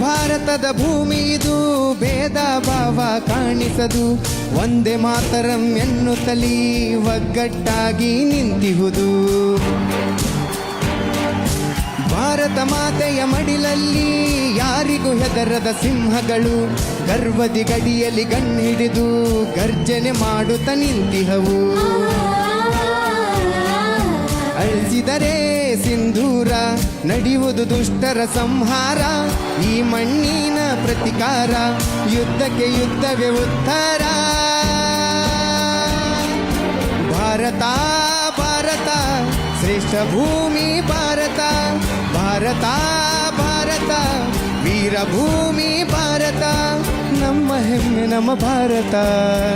ಭಾರತದ ಭೂಮಿ ಇದು, ಭೇದ ಭಾವ ಕಾಣಿಸದು. ಒಂದೇ ಮಾತರಂ ಎನ್ನುತ್ತಲೀ ಒಗ್ಗಟ್ಟಾಗಿ ನಿಂತಿಹುದು. ಭಾರತ ಮಾತೆಯ ಮಡಿಲಲ್ಲಿ ಯಾರಿಗೂ ಹೆದರದ ಸಿಂಹಗಳು, ಗರ್ವದಿ ಗಡಿಯಲ್ಲಿ ಗಣ್ಣಿಡಿದು ಗರ್ಜನೆ ಮಾಡುತ್ತ ನಿಂತಿಹವು. ಅಳಿಸಿದರೆ ಸಿಂಧೂರ ನಡೆಯುವುದು ದುಷ್ಟರ ಸಂಹಾರ. ಈ ಮಣ್ಣಿನ ಪ್ರತಿಕಾರ, ಯುದ್ಧಕ್ಕೆ ಯುದ್ಧವೇ ಉತ್ತರ. ಭಾರತ ಭಾರತ, ಶ್ರೇಷ್ಠ ಭೂಮಿ ಭಾರತ. ಭಾರತ ಭಾರತ, ವೀರಭೂಮಿ ಭಾರತ. ನಮ್ಮ ಹೆಮ್ಮೆ, ನಮ್ಮ ಭಾರತ.